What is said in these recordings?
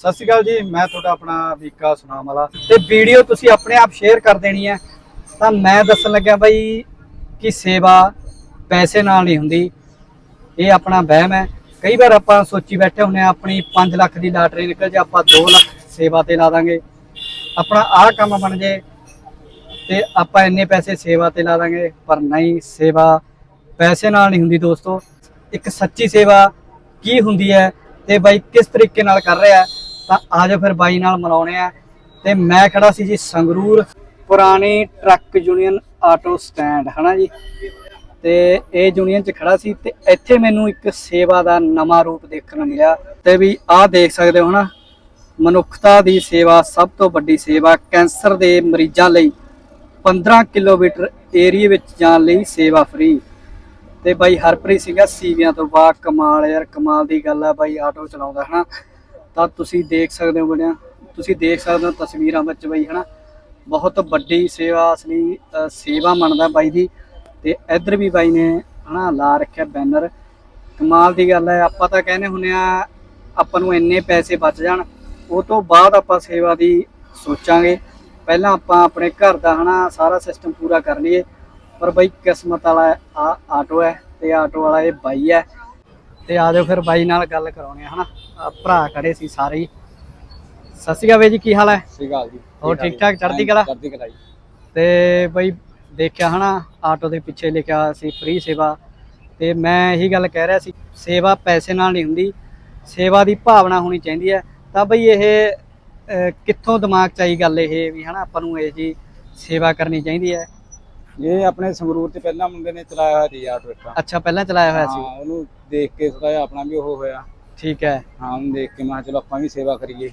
ਸਤਿ ਸ਼੍ਰੀ ਅਕਾਲ ਜੀ ਮੈਂ ਤੁਹਾਡਾ ਆਪਣਾ ਵੀਕਾ ਸੁਨਾਮ ਵਾਲਾ ਤੇ ਵੀਡੀਓ ਤੁਸੀਂ ਆਪਣੇ ਆਪ ਸ਼ੇਅਰ ਕਰ ਦੇਣੀ ਹੈ। ਤਾਂ ਮੈਂ ਦੱਸਣ ਲੱਗਿਆ ਬਈ ਕਿ ਸੇਵਾ ਪੈਸੇ ਨਾਲ ਨਹੀਂ ਹੁੰਦੀ ਇਹ ਆਪਣਾ ਵਹਿਮ ਹੈ। ਕਈ ਵਾਰ ਆਪਾਂ ਸੋਚੀ ਬੈਠੇ ਹੁੰਨੇ ਆ ਆਪਣੀ 5 ਲੱਖ ਦੀ ਲਾਟਰੀ ਨਿਕਲ ਜੇ ਆਪਾਂ 2 ਲੱਖ ਸੇਵਾ ਤੇ ਲਾ ਦਾਂਗੇ। ਆਪਣਾ ਆਹ ਕੰਮ ਬਣ ਜੇ ਤੇ ਆਪਾਂ ਇੰਨੇ ਪੈਸੇ ਸੇਵਾ ਤੇ ਲਾ ਦਾਂਗੇ ਪਰ ਨਹੀਂ ਸੇਵਾ ਪੈਸੇ ਨਾਲ ਨਹੀਂ ਹੁੰਦੀ ਦੋਸਤੋ। ਇੱਕ ਸੱਚੀ ਸੇਵਾ ਕੀ ਹੁੰਦੀ ਹੈ ਤੇ ਬਾਈ ਕਿਸ ਤਰੀਕੇ ਨਾਲ ਕਰ ਰਿਹਾ ਹੈ, ਤਾਂ ਆਜੋ ਫਿਰ ਬਾਈ ਨਾਲ ਮਿਲਾਉਣੇ ਆ। ਤੇ ਮੈਂ ਖੜਾ ਸੀ ਜੀ ਸੰਗਰੂਰ ਪੁਰਾਣੀ ਟਰੱਕ ਯੂਨੀਅਨ ਆਟੋ ਸਟੈਂਡ, ਹਨਾ ਜੀ? ਤੇ ਇਹ ਯੂਨੀਅਨ ਚ ਖੜਾ ਸੀ ਤੇ ਇੱਥੇ ਮੈਨੂੰ ਇੱਕ ਸੇਵਾ ਦਾ ਨਵਾਂ ਰੂਪ ਦੇਖਣ ਨੂੰ ਮਿਲਿਆ। ਤੇ ਵੀ ਆਹ ਦੇਖ ਸਕਦੇ ਹੋ ਨਾ, ਮਨੁੱਖਤਾ ਦੀ ਸੇਵਾ, ਸਭ ਤੋਂ ਵੱਡੀ ਸੇਵਾ, ਕੈਂਸਰ ਦੇ ਮਰੀਜ਼ਾਂ ਲਈ 15 ਕਿਲੋਮੀਟਰ ਏਰੀਆ ਵਿੱਚ ਜਾਣ ਲਈ ਸੇਵਾ ਫ੍ਰੀ। ਤੇ ਬਾਈ ਹਰਪ੍ਰੀਤ ਸਿੰਘ ਆ, ਸੀਵੀਆਂ ਤੋਂ ਬਾ ਕਮਾਲ ਯਾਰ, ਕਮਾਲ ਦੀ ਗੱਲ ਆ ਬਾਈ, ਆਟੋ ਚਲਾਉਂਦਾ, ਹਨਾ? ਤਾਂ ਤੁਸੀਂ ਦੇਖ ਸਕਦੇ ਹੋ ਬਣਿਆ ਤੁਸੀਂ ਦੇਖ ਸਕਦੇ ਹੋ ਤਸਵੀਰਾਂ ਵਿੱਚ ਬਾਈ ਹਨਾ, ਬਹੁਤ ਵੱਡੀ ਸੇਵਾ ਅਸਲੀ ਸੇਵਾ ਮੰਨਦਾ ਬਾਈ ਦੀ ਤੇ ਇੱਧਰ ਵੀ ਬਾਈ ਨੇ ਹਨਾ ਲਾ ਰੱਖਿਆ ਬੈਨਰ। ਕਮਾਲ ਦੀ ਗੱਲ ਹੈ, ਆਪਾਂ ਤਾਂ ਕਹਿੰਦੇ ਹੁੰਨੇ ਆ ਆਪਾਂ ਨੂੰ ਇੰਨੇ ਪੈਸੇ ਬਚ ਜਾਣ, ਉਹ ਤੋਂ ਬਾਅਦ ਆਪਾਂ ਸੇਵਾ ਦੀ ਸੋਚਾਂਗੇ। ਪਹਿਲਾਂ ਆਪਾਂ ਆਪਣੇ ਘਰ ਦਾ ਹਨਾ ਸਾਰਾ ਸਿਸਟਮ ਪੂਰਾ ਕਰ ਲਈਏ, ਪਰ ਬਾਈ ਕਿਸਮਤ ਵਾਲਾ ਆ ਆਟੋ ਹੈ ਤੇ ਆਟੋ ਵਾਲਾ ਇਹ ਬਾਈ ਹੈ। ਤੇ ਆ ਜਾਓ ਫਿਰ ਬਾਈ ਨਾਲ ਗੱਲ ਕਰਾਉਣੇ ਆ ਹਨਾ? ਆਹ ਭਰਾ ਖੜੇ ਸੀ ਸਾਰੇ ਹੀ। ਸਤਿ ਸ਼੍ਰੀ ਅਕਾਲ ਬਾਈ ਜੀ ਕੀ ਹਾਲ ਹੈ? ਸਹੀ ਗੱਲ ਜੀ। ਹੋਰ ਠੀਕ ਠਾਕ ਚੜ੍ਹਦੀ ਕਲਾ? ਚੜ੍ਹਦੀ ਕਲਾ ਜੀ। ਤੇ ਬਈ ਦੇਖਿਆ ਹਨਾ ਆਟੋ ਦੇ ਪਿੱਛੇ ਲਿਖਿਆ ਸੀ ਫ੍ਰੀ ਸੇਵਾ। ਤੇ ਮੈਂ ਇਹੀ ਗੱਲ ਕਹਿ ਰਿਹਾ ਸੀ ਸੇਵਾ ਪੈਸੇ ਨਾਲ ਨਹੀਂ ਹੁੰਦੀ ਸੇਵਾ ਦੀ ਭਾਵਨਾ ਹੋਣੀ ਚਾਹੀਦੀ ਹੈ। ਤਾਂ ਬਈ ਇਹ ਅਹ, ਕਿੱਥੋਂ ਦਿਮਾਗ ਚ ਆਈ ਗੱਲ ਇਹ ਵੀ ਹਨਾ ਆਪਾਂ ਨੂੰ ਇਹ ਜੀ ਸੇਵਾ ਕਰਨੀ ਚਾਹੀਦੀ ਹੈ। ਇਹ ਆਪਣੇ ਸੰਗਰੂਰ ਤੇ ਪਹਿਲਾਂ ਮੁੰਡੇ ਨੇ ਚਲਾਇਆ ਹੋਇਆ ਸੀ ਆਟੋ ਇੱਕ ਅੱਛਾ ਪਹਿਲਾਂ ਚਲਾਇਆ ਹੋਇਆ ਸੀ? ਹਾਂ, ਉਹਨੂੰ ਦੇਖ ਕੇ ਥੋੜਾ ਜਿਹਾ ਆਪਣਾ ਵੀ ਉਹ ਹੋਇਆ। ਠੀਕ ਹੈ। ਹਾਂ ਉਹਨੂੰ ਦੇਖ ਕੇ ਮੈਂ ਚਲੋ ਆਪਾਂ ਵੀ ਸੇਵਾ ਕਰੀਏ।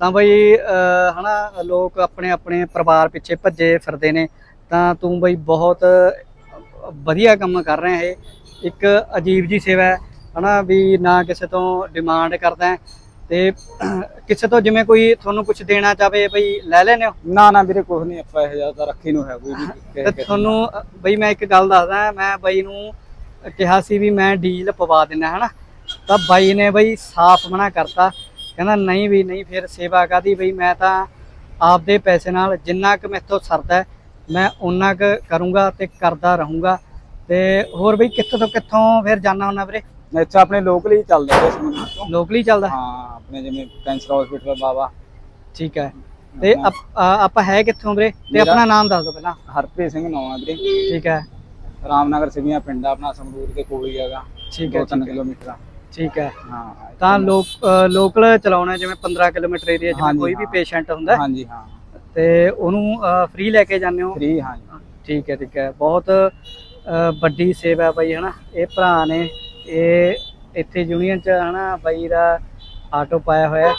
ਤਾਂ ਬਈ ਹਨਾ ਲੋਕ ਆਪਣੇ ਆਪਣੇ ਪਰਿਵਾਰ ਪਿੱਛੇ ਭੱਜੇ ਫਿਰਦੇ ਨੇ। ਤਾਂ ਤੂੰ ਬਈ ਬਹੁਤ ਵਧੀਆ ਕੰਮ ਕਰ ਰਿਹਾ ਹੈ ਇੱਕ ਅਜੀਬ ਜੀ ਸੇਵਾ ਹੈ। ਹਨਾ ਵੀ ਨਾ ਕਿਸੇ ਤੋਂ ਡਿਮਾਂਡ ਕਰਦਾ ਤੇ ਕਿਸੇ ਤੋਂ ਜਿਵੇਂ ਕੋਈ ਤੁਹਾਨੂੰ ਕੁਝ ਦੇਣਾ ਚਾਵੇ ਬਈ ਲੈ ਲੈਨੇ ਹੋ? ਨਾ ਨਾ ਵੀਰੇ ਕੁਝ ਨਹੀਂ ਆਪਾਂ ਇਹ ਜ਼ਿਆਦਾ ਰੱਖੀ ਨੂੰ ਹੈ ਕੋਈ ਵੀ ਤੇ ਤੁਹਾਨੂੰ ਬਈ ਮੈਂ ਇੱਕ ਗੱਲ ਦੱਸਦਾ ਮੈਂ ਬਾਈ ਨੂੰ ਕਿਹਾ ਸੀ ਵੀ ਮੈਂ ਡੀਲ ਪਵਾ ਦਿੰਦਾ ਹਨਾ? ਤਾਂ ਬਾਈ ਨੇ ਬਈ ਸਾਫ਼ ਮਨਾ ਕਰਤਾ ਕਹਿੰਦਾ ਨਹੀਂ ਵੀ ਨਹੀਂ ਫਿਰ ਸੇਵਾ ਕਾਦੀ ਬਈ ਮੈਂ ਤਾਂ ਆਪਦੇ ਪੈਸੇ ਨਾਲ ਜਿੰਨਾ ਕੁ ਮੈਥੋਂ ਸਰਦਾ ਮੈਂ ਉਨਾ ਕੁ ਕਰੂੰਗਾ ਤੇ ਕਰਦਾ ਰਹੂੰਗਾ। ਤੇ ਹੋਰ ਬਈ ਕਿੱਥੋਂ ਤੋਂ ਕਿੱਥੋਂ ਫਿਰ ਜਾਣਾ ਹੁੰਦਾ ਵੀਰੇ? ਇੱਥੇ ਆਪਣੇ ਲੋਕਲ ਹੀ ਚੱਲਦੇ ਨੇ ਤੋਂ। ਲੋਕਲੀ ਚੱਲਦਾ? ਹਾਂ ਆਪਣੇ ਜਿਵੇਂ ਕੈਂਸਰ ਹਸਪੀਟਲ ਬਾਬਾ। ਠੀਕ ਹੈ। ਤੇ ਆਪ- ਆ- ਆਪਾਂ ਹੈ ਕਿੱਥੋਂ ਵੀਰੇ? ਤੇ ਮੇਰਾ- ਆਪਣਾ ਨਾਮ ਦੱਸ ਦਿਓ ਪਹਿਲਾਂ। ਹਰਪ੍ਰੀਤ ਸਿੰਘ ਨਾਮ ਹੈ ਵੀਰੇ। ਠੀਕ ਹੈ। ਰਾਮਨਗਰ ਸਿਵੀਆਂ ਪਿੰਡ ਆ ਆਪਣਾ ਸੰਗਰੂਰ ਦੇ ਕੋਲ ਹੀ ਹੈਗਾ। ਠੀਕ ਹੈ 2-3 ਠੀਕ ਹੈ। ਕਿਲੋਮੀਟਰ ਆ। ਠੀਕ ਹੈ। ਹਾਂ ਤਾਂ ਲੋਕ ਲੋਕਲ ਚਲਾਉਣਾ ਜਿਵੇਂ 15 ਕਿਲੋਮੀਟਰ ਏਰੀਆ ਜਿਵੇਂ ਹਾਂਜੀ, ਕੋਈ ਵੀ ਹਾਂ। ਪੇਸ਼ੈਂਟ ਹੁੰਦਾ ਹੈ, ਹਾਂਜੀ ਹਾਂ। ਤੇ ਉਹਨੂੰ ਫ੍ਰੀ ਲੈ ਕੇ ਜਾਂਦੇ ਹੋ? ਫ੍ਰੀ ਹਾਂਜੀ। ਠੀਕ ਹੈ ਠੀਕ ਹੈ। ਬਹੁਤ ਅ, ਵੱਡੀ ਸੇਵਾ ਹੈ ਬਾਈ ਹਨਾ। ਇਹ ਭਰਾ ਨੇ ਇਹ ਇੱਥੇ ਯੂਨੀਅਨ ਚ ਹਨਾ ਬਾਈ ਦਾ ਆਟੋ ਪਾਇਆ ਹੋਇਆ।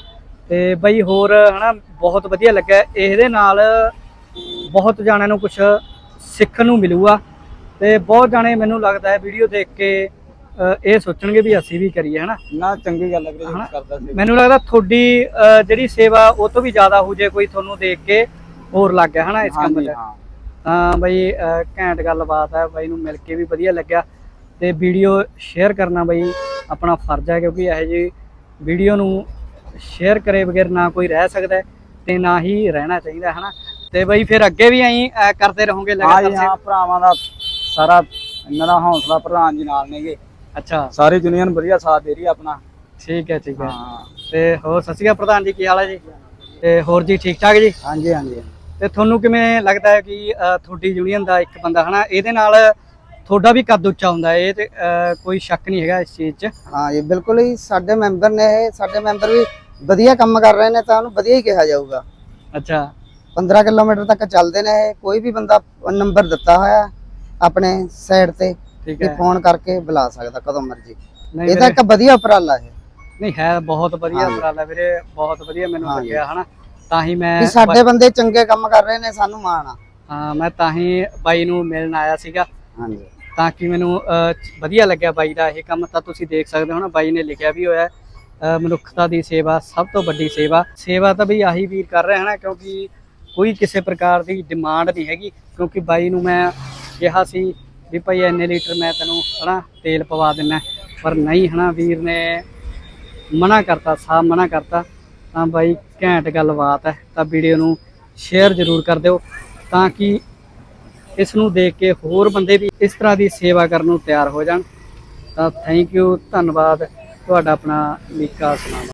ਤੇ ਬਾਈ ਹੋਰ ਹਨਾ ਬਹੁਤ ਵਧੀਆ ਲੱਗਾ ਇਹਦੇ ਨਾਲ ਬਹੁਤ ਜਾਣਿਆਂ ਨੂੰ ਕੁਝ ਸਿੱਖਣ ਨੂੰ ਮਿਲੂਗਾ ਤੇ ਬਹੁਤ ਜਾਣੇ ਮੈਨੂੰ ਲੱਗਦਾ ਹੈ ਵੀਡੀਓ ਦੇਖ ਕੇ ਇਹ ਸੋਚਣਗੇ ਵੀ ਅਸੀਂ ਵੀ ਕਰੀਏ ਹਨਾ। ਨਾ ਚੰਗੀ ਗੱਲ ਹੈ ਵੀਰੇ ਹਨਾ? ਜੀ ਕਰਦਾ ਸੀ ਮੈਨੂੰ ਲੱਗਦਾ ਤੁਹਾਡੀ ਜਿਹੜੀ ਸੇਵਾ ਉਹ ਤੋਂ ਵੀ ਜ਼ਿਆਦਾ ਹੋ ਜੇ ਕੋਈ ਤੁਹਾਨੂੰ ਦੇਖ ਕੇ ਹੋਰ ਲੱਗ ਗਿਆ ਹਨਾ ਇਸ ਕੰਮ ਹਾਂ। ਤਾਂ ਬਈ ਘੈਂਟ ਗੱਲਬਾਤ ਹੈ ਬਾਈ ਨੂੰ ਮਿਲ ਕੇ ਵੀ ਵਧੀਆ ਲੱਗਿਆ। ਤੇ ਵੀਡੀਓ ਸ਼ੇਅਰ ਕਰਨਾ ਬਈ ਆਪਣਾ ਫਰਜ਼ ਹੈ ਕਿਉਂਕਿ ਇਹੋ ਜਿਹੀ ਵੀਡੀਓ ਨੂੰ ਸ਼ੇਅਰ ਕਰੇ ਬਗੈਰ ਨਾ ਕੋਈ ਰਹਿ ਸਕਦਾ ਤੇ ਨਾ ਹੀ ਰਹਿਣਾ ਚਾਹੀਦਾ ਹਨਾ? ਤੇ ਬਈ ਫਿਰ ਅੱਗੇ ਵੀ ਐਂ ਕਰਦੇ ਰਹੋਗੇ ਲਗਾਤਾਰ ਜੀ ਹਾਂ ਭਰਾਵਾਂ ਦਾ ਸਾਰਾ ਇਹਨਾਂ ਦਾ ਹੌਸਲਾ ਪ੍ਰਧਾਨ ਜੀ ਨਾਲ ਨੇਗੇ। ਅੱਛਾ। ਸਾਰੀ ਯੂਨੀਅਨ ਵਧੀਆ ਸਾਥ ਦੇ ਰਹੀ ਹੈ ਆਪਣਾ। ਠੀਕ ਹੈ ਠੀਕ ਹੈ। ਤੇ ਹੋਰ ਸਤਿ ਸ਼੍ਰੀ ਅਕਾਲ ਪ੍ਰਧਾਨ ਜੀ ਕੀ ਹਾਲ ਹੈ ਜੀ? ਤੇ ਹੋਰ ਜੀ ਠੀਕ ਠਾਕ ਜੀ? ਹਾਂਜੀ ਹਾਂਜੀ। ਤੇ ਤੁਹਾਨੂੰ ਕਿਵੇਂ ਲੱਗਦਾ ਹੈ ਕਿ ਤੁਹਾਡੀ ਯੂਨੀਅਨ ਦਾ ਇੱਕ ਬੰਦਾ ਹਨਾ? ਇਹਦੇ ਨਾਲ ਤੁਹਾਡਾ ਵੀ ਕੱਦ ਉੱਚਾ ਹੁੰਦਾ ਇਹ ਤੇ ਅਹ, ਕੋਈ ਸ਼ੱਕ ਨਹੀਂ ਹੈਗਾ ਇਸ ਚੀਜ਼ 'ਚ। ਹਾਂ ਜੀ ਬਿਲਕੁਲ ਹੀ ਸਾਡੇ ਮੈਂਬਰ ਨੇ ਇਹ ਸਾਡੇ ਮੈਂਬਰ ਵੀ ਵਧੀਆ ਕੰਮ ਕਰ ਰਹੇ ਨੇ ਤਾਂ ਉਹਨੂੰ ਵਧੀਆ ਹੀ ਕਿਹਾ ਜਾਊਗਾ। ਅੱਛਾ। 15 ਕਿਲੋਮੀਟਰ ਤੱਕ ਚੱਲਦੇ ਨੇ ਇਹ ਕੋਈ ਵੀ ਬੰਦਾ ਨੰਬਰ ਦਿੱਤਾ ਹੋਇਆ ਆਪਣੇ ਸਾਈਡ ਤੇ ਠੀਕ ਵੀ ਹੈ। ਫੋਨ ਕਰਕੇ ਬੁਲਾ ਸਕਦਾ ਕਦੋਂ ਮਰਜ਼ੀ। ਨਹੀਂ ਇਹ ਤਾਂ ਵੀਰੇ, ਇੱਕ ਵਧੀਆ ਉਪਰਾਲਾ ਹੈ। ਨਹੀਂ ਹੈ ਬਹੁਤ ਵਧੀਆ। ਉਪਰਾਲਾ ਵੀਰੇ ਬਹੁਤ ਵਧੀਆ ਮੈਨੂੰ। ਲੱਗਿਆ ਹਨਾ। ਤਾਂ ਹੀ ਮੈਂ ਵੀ ਸਾਡੇ ਬੰਦੇ ਚੰਗੇ ਕੰਮ ਕਰ ਰਹੇ ਨੇ ਸਾਨੂੰ ਮਾਣ ਆ। ਹਾਂ ਮੈਂ ਤਾਂ ਹੀ ਬਾਈ ਨੂੰ ਮਿਲਣ ਆਇਆ ਸੀਗਾ। ਹਾਂਜੀ ਤਾਂ ਕਿ ਮੈਨੂੰ ਵਧੀਆ ਲੱਗਿਆ ਬਾਈ ਦਾ ਇਹ ਕੰਮ। ਤਾਂ ਤੁਸੀਂ ਦੇਖ ਸਕਦੇ ਹੋ ਨਾ, ਬਾਈ ਨੇ ਲਿਖਿਆ ਵੀ ਹੋਇਆ ਮਨੁੱਖਤਾ ਦੀ ਸੇਵਾ, ਸਭ ਤੋਂ ਵੱਡੀ ਸੇਵਾ। ਸੇਵਾ ਤਾਂ ਬਈ ਆਹੀ ਵੀਰ ਕਰ ਰਿਹਾ ਹੈ ਨਾ, ਕਿਉਂਕਿ ਕੋਈ ਕਿਸੇ ਪ੍ਰਕਾਰ ਦੀ ਡਿਮਾਂਡ ਨਹੀਂ ਹੈਗੀ। ਕਿਉਂਕਿ ਬਾਈ ਨੂੰ ਮੈਂ ਕਿਹਾ ਸੀ ਵੀ ਭਾਈ ਇੰਨੇ ਲੀਟਰ ਮੈਂ ਤੈਨੂੰ ਹਨਾ, ਤੇਲ ਪਵਾ ਦਿੰਨਾ ਪਰ ਨਹੀਂ ਹਨਾ, ਵੀਰ ਨੇ ਮਨਾ ਕਰਤਾ, ਸਾਫ਼ ਮਨਾ ਕਰਤਾ। ਤਾਂ ਬਾਈ ਘੈਂਟ ਗੱਲਬਾਤ ਹੈ। ਤਾਂ ਵੀਡੀਓ ਨੂੰ ਸ਼ੇਅਰ ਜ਼ਰੂਰ ਕਰ ਦਿਓ, ਤਾਂ ਕਿ ਇਸ ਨੂੰ ਦੇਖ ਕੇ ਹੋਰ ਬੰਦੇ ਵੀ ਇਸ ਤਰ੍ਹਾਂ ਦੀ ਸੇਵਾ ਕਰਨ ਨੂੰ ਤਿਆਰ ਹੋ ਜਾਣ। ਤਾਂ ਥੈਂਕ ਯੂ ਧੰਨਵਾਦ। ਤੁਹਾਡਾ ਆਪਣਾ ਮੀਕਾ ਸਨਾਮ